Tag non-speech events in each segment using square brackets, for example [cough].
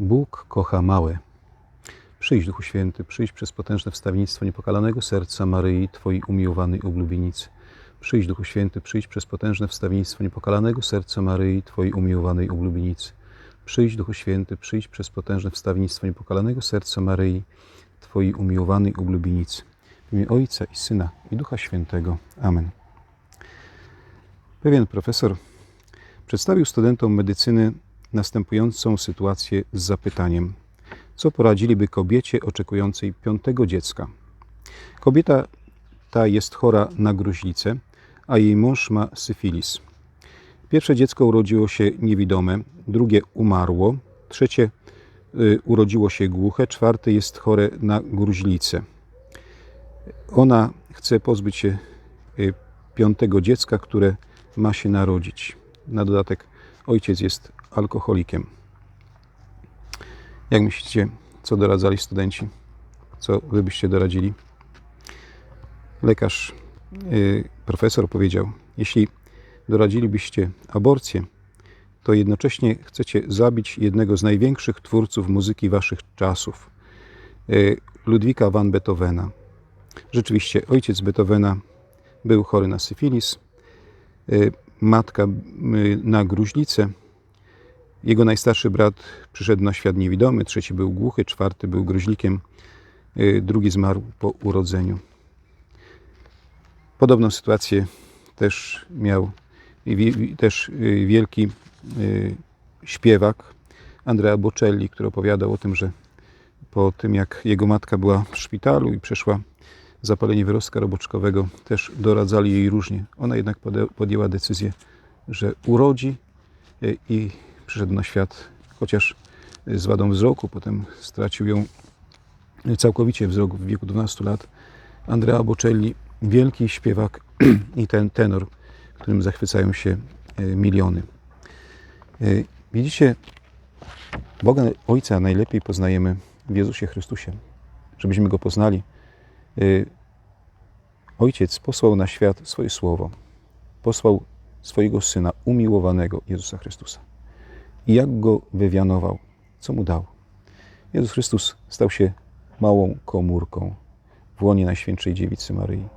Bóg kocha małe. Przyjdź, Duchu Święty, przyjdź przez potężne wstawiennictwo niepokalanego serca Maryi, Twojej umiłowanej oblubienicy. Przyjdź, Duchu Święty, przyjdź przez potężne wstawiennictwo niepokalanego serca Maryi, Twojej umiłowanej oblubienicy. Przyjdź, Duchu Święty, przyjdź przez potężne wstawiennictwo niepokalanego serca Maryi, Twojej umiłowanej oblubienicy. W imię Ojca i Syna i Ducha Świętego. Amen. Pewien profesor przedstawił studentom medycyny następującą sytuację z zapytaniem: Co poradziliby kobiecie oczekującej piątego dziecka? Kobieta ta jest chora na gruźlicę, a jej mąż ma syfilis. Pierwsze dziecko urodziło się niewidome, drugie umarło, trzecie y, urodziło się głuche, czwarte jest chore na gruźlicę. Ona chce pozbyć się y, piątego dziecka, które ma się narodzić. Na dodatek ojciec jest alkoholikiem. Jak myślicie, co doradzali studenci? Co wy byście doradzili? Lekarz, yy, profesor powiedział, jeśli doradzilibyście aborcję, to jednocześnie chcecie zabić jednego z największych twórców muzyki waszych czasów, yy, Ludwika van Beethovena. Rzeczywiście, ojciec Beethovena był chory na syfilis, yy, matka na gruźlicę. Jego najstarszy brat przyszedł na świat niewidomy, trzeci był głuchy, czwarty był gruźlikiem, yy, drugi zmarł po urodzeniu. Podobną sytuację też miał też y, wielki y, śpiewak Andrea Bocelli, który opowiadał o tym, że po tym jak jego matka była w szpitalu i przeszła zapalenie wyrostka roboczkowego, też doradzali jej różnie. Ona jednak podjęła decyzję, że urodzi y, i przyszedł na świat, chociaż z wadą wzroku, potem stracił ją całkowicie wzrok w wieku 12 lat. Andrea Bocelli, wielki śpiewak [clears throat] i ten tenor, którym zachwycają się e, miliony. E, Widzicie, Boga Ojca najlepiej poznajemy w Jezusie Chrystusie. Żebyśmy Go poznali, e, Ojciec posłał na świat swoje Słowo. Posłał swojego Syna, umiłowanego Jezusa Chrystusa. I jak Go wywianował? Co Mu dał? Jezus Chrystus stał się małą komórką w łonie Najświętszej Dziewicy Maryi.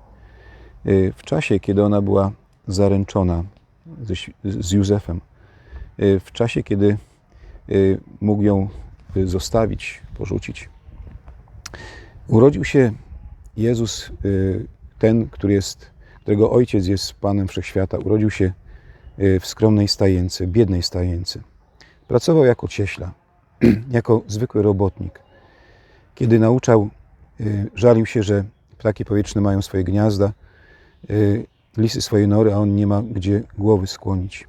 Y, W czasie, kiedy ona była zaręczona z Józefem, y, w czasie, kiedy y, mógł ją zostawić, porzucić, urodził się Jezus, ten, który jest, którego ojciec jest Panem Wszechświata, urodził się w skromnej stajence, biednej stajence. Pracował jako cieśla, [clears throat] jako zwykły robotnik. Kiedy nauczał, y, żalił się, że ptaki powietrzne mają swoje gniazda, y, lisy swoje nory, a on nie ma gdzie głowy skłonić.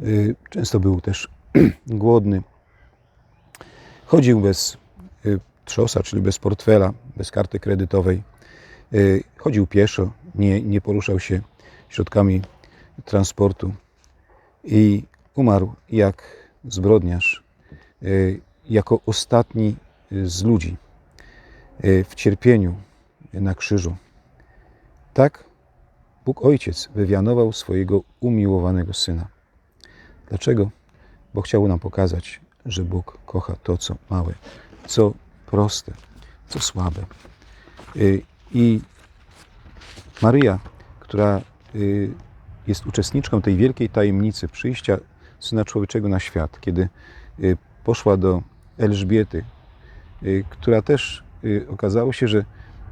Y, Często był też [clears throat] głodny. Chodził bez trzosa, czyli bez portfela, bez karty kredytowej. Chodził pieszo, nie, nie poruszał się środkami transportu i umarł jak zbrodniarz, y, jako ostatni y, z ludzi y, w cierpieniu na krzyżu. Tak Bóg Ojciec wywianował swojego umiłowanego Syna. Dlaczego? Bo chciał nam pokazać, że Bóg kocha to, co małe, co proste, co słabe. I Maryja, która jest uczestniczką tej wielkiej tajemnicy przyjścia Syna Człowieczego na świat, kiedy y, poszła do Elżbiety, y, która też y, okazało się, że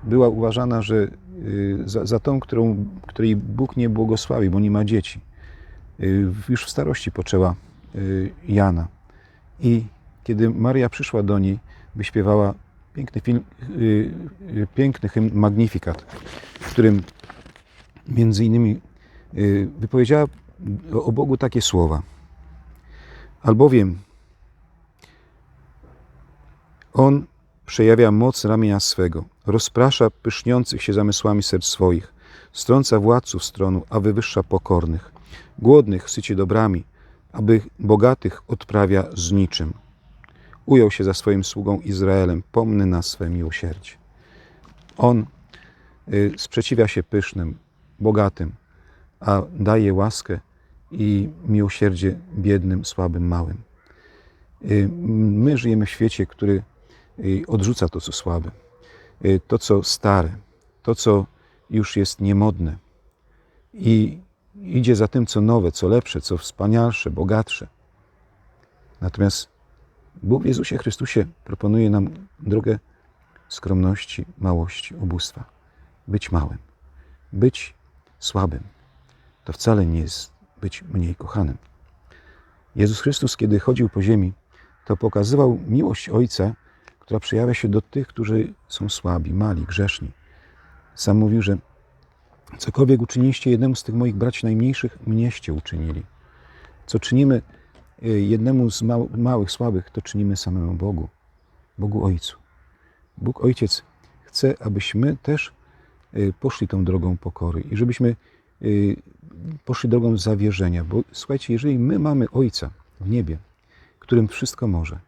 była uważana, że za, za tą, którą, której Bóg nie błogosławi, bo nie ma dzieci. Już w starości poczęła Jana. I kiedy Maria przyszła do niej, wyśpiewała piękny, film, piękny hymn Magnifikat, w którym między innymi wypowiedziała o Bogu takie słowa. Albowiem On przejawia moc ramienia swego, rozprasza pyszniących się zamysłami serc swoich, strąca władców stronu, a wywyższa pokornych. Głodnych syci dobrami, aby bogatych odprawia z niczym. Ujął się za swoim sługą Izraelem, pomny na swe miłosierdzie. On y, sprzeciwia się pysznym, bogatym, a daje łaskę i miłosierdzie biednym, słabym, małym. Y, My żyjemy w świecie, który y, odrzuca to, co słabe, y, to, co stare, to, co już jest niemodne i idzie za tym, co nowe, co lepsze, co wspanialsze, bogatsze. Natomiast Bóg w Jezusie Chrystusie proponuje nam drogę skromności, małości, ubóstwa. Być małym, być słabym. To wcale nie jest być mniej kochanym. Jezus Chrystus, kiedy chodził po ziemi, to pokazywał miłość Ojca, która przejawia się do tych, którzy są słabi, mali, grzeszni. Sam mówił, że cokolwiek uczyniliście jednemu z tych moich braci najmniejszych, mnieście uczynili. Co czynimy y, jednemu z mał- małych, słabych, to czynimy samemu Bogu, Bogu Ojcu. Bóg Ojciec chce, abyśmy też y, poszli tą drogą pokory i żebyśmy poszli drogą zawierzenia. Bo słuchajcie, jeżeli my mamy Ojca w niebie, którym wszystko może,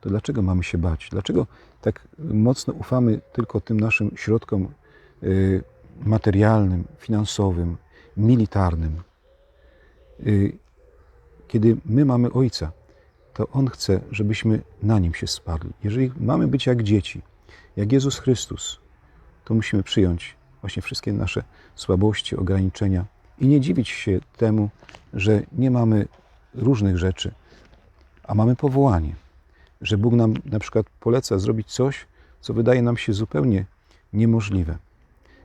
to dlaczego mamy się bać? Dlaczego tak mocno ufamy tylko tym naszym środkom y, materialnym, finansowym, militarnym? Y, Kiedy my mamy Ojca, to On chce, żebyśmy na Nim się sparli. Jeżeli mamy być jak dzieci, jak Jezus Chrystus, to musimy przyjąć właśnie wszystkie nasze słabości, ograniczenia i nie dziwić się temu, że nie mamy różnych rzeczy, a mamy powołanie, że Bóg nam na przykład poleca zrobić coś, co wydaje nam się zupełnie niemożliwe.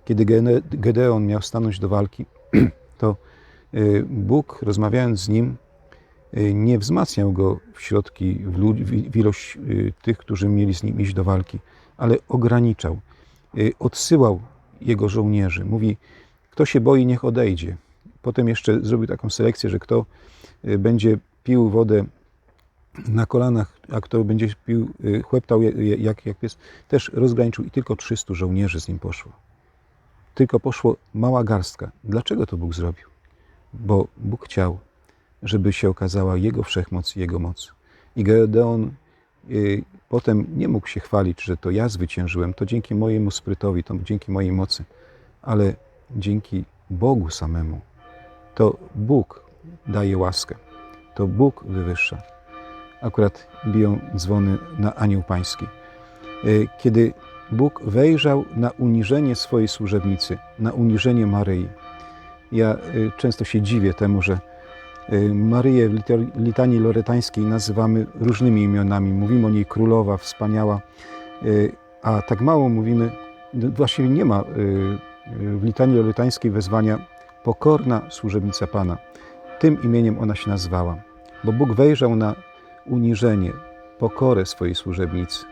Kiedy Gedeon miał stanąć do walki, [clears throat] to y, Bóg, rozmawiając z nim, y, nie wzmacniał go w środki, w, ilość y, tych, którzy mieli z nim iść do walki, ale ograniczał, odsyłał jego żołnierzy. Mówi, kto się boi, niech odejdzie. Potem jeszcze zrobił taką selekcję, że kto y, będzie pił wodę na kolanach, a kto będzie pił, y, chłeptał jak, jak pies, też rozgraniczył i tylko 300 żołnierzy z nim poszło. Tylko poszło mała garstka. Dlaczego to Bóg zrobił? Bo Bóg chciał, żeby się okazała Jego wszechmoc i Jego moc. I Gedeon potem nie mógł się chwalić, że to ja zwyciężyłem, to dzięki mojemu sprytowi, to dzięki mojej mocy, ale dzięki Bogu samemu. To Bóg daje łaskę, to Bóg wywyższa. Akurat biją dzwony na anioł pański. Y, Kiedy Bóg wejrzał na uniżenie swojej służebnicy, na uniżenie Maryi, ja y, często się dziwię temu, że y, Maryję w litanii loretańskiej nazywamy różnymi imionami. Mówimy o niej królowa, wspaniała, y, a tak mało mówimy, no właściwie nie ma y, y, w litanii loretańskiej wezwania pokorna służebnica Pana. Tym imieniem ona się nazwała, bo Bóg wejrzał na uniżenie, pokorę swojej służebnicy,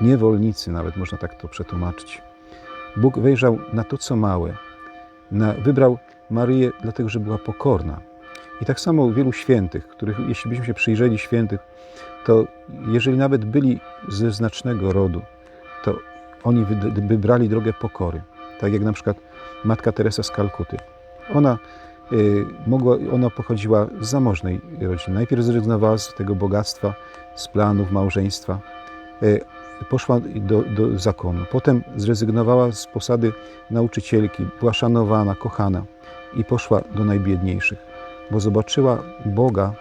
niewolnicy, nawet można tak to przetłumaczyć. Bóg wejrzał na to, co małe, na, wybrał Maryję dlatego, że była pokorna. I tak samo wielu świętych, których, jeśli byśmy się przyjrzeli świętych, to jeżeli nawet byli ze znacznego rodu, to oni wy- wybrali drogę pokory. Tak jak na przykład matka Teresa z Kalkuty. Ona, y, mogła, ona pochodziła z zamożnej rodziny. Najpierw zrezygnowała z tego bogactwa, z planów małżeństwa. Y, poszła do, do zakonu. Potem zrezygnowała z posady nauczycielki, była szanowana, kochana i poszła do najbiedniejszych, bo zobaczyła Boga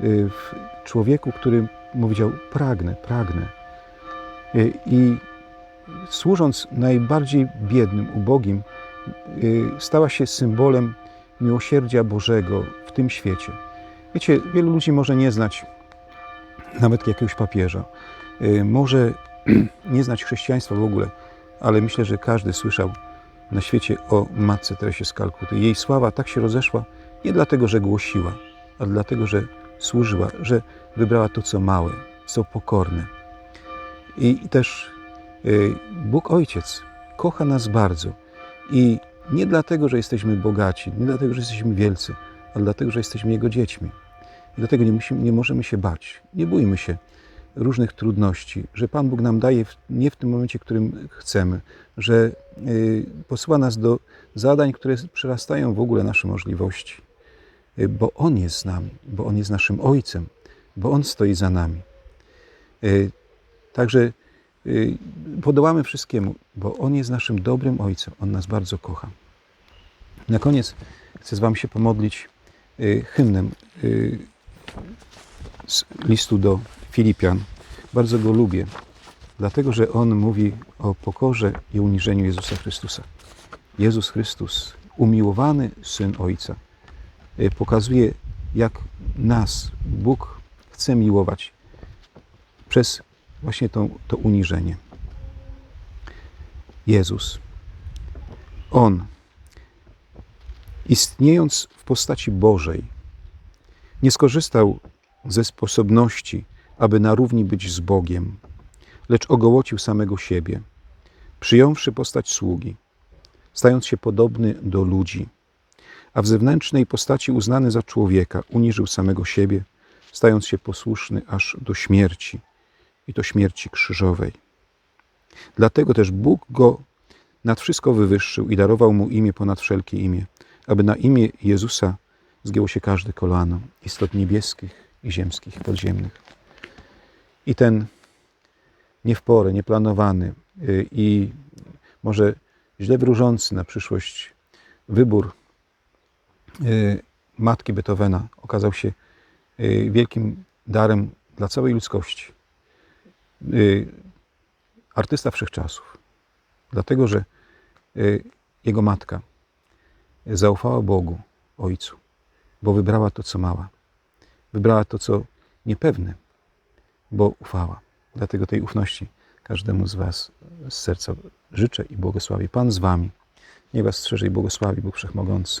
y, w człowieku, który powiedział: Pragnę, pragnę. Y, I służąc najbardziej biednym, ubogim, y, stała się symbolem miłosierdzia Bożego w tym świecie. Wiecie, wielu ludzi może nie znać nawet jakiegoś papieża, może [clears throat] nie znać chrześcijaństwa w ogóle, ale myślę, że każdy słyszał na świecie o Matce Teresie z Kalkuty. Jej sława tak się rozeszła nie dlatego, że głosiła, ale dlatego, że służyła, że wybrała to, co małe, co pokorne. I też y, Bóg Ojciec kocha nas bardzo i nie dlatego, że jesteśmy bogaci, nie dlatego, że jesteśmy wielcy, ale dlatego, że jesteśmy Jego dziećmi. I dlatego nie, musimy, nie możemy się bać. Nie bójmy się różnych trudności, że Pan Bóg nam daje w, nie w tym momencie, w którym chcemy, że y, posyła nas do zadań, które przerastają w ogóle nasze możliwości, bo On jest z nami, bo On jest naszym Ojcem, bo On stoi za nami. Y, także y, podołamy wszystkiemu, bo On jest naszym dobrym Ojcem, On nas bardzo kocha. Na koniec chcę z Wami się pomodlić y, hymnem z listu do Filipian. Bardzo go lubię, dlatego że on mówi o pokorze i uniżeniu Jezusa Chrystusa. Jezus Chrystus, umiłowany Syn Ojca, pokazuje, jak nas Bóg chce miłować przez właśnie to, to uniżenie. Jezus, On, istniejąc w postaci Bożej, nie skorzystał ze sposobności, aby na równi być z Bogiem, lecz ogołocił samego siebie, przyjąwszy postać sługi, stając się podobny do ludzi, a w zewnętrznej postaci uznany za człowieka, uniżył samego siebie, stając się posłuszny aż do śmierci, i to śmierci krzyżowej. Dlatego też Bóg go nad wszystko wywyższył i darował mu imię ponad wszelkie imię, aby na imię Jezusa zgięło się każde kolano istot niebieskich i ziemskich, podziemnych. I ten nie w porę, nieplanowany y, i może źle wróżący na przyszłość wybór matki Beethovena okazał się y, wielkim darem dla całej ludzkości. Artysta wszechczasów. Dlatego, że jego matka zaufała Bogu, Ojcu, bo wybrała to, co mała. Wybrała to, co niepewne, bo ufała. Dlatego tej ufności każdemu z Was z serca życzę i błogosławię. Pan z Wami. Niech Was strzeże i błogosławi Bóg Wszechmogący,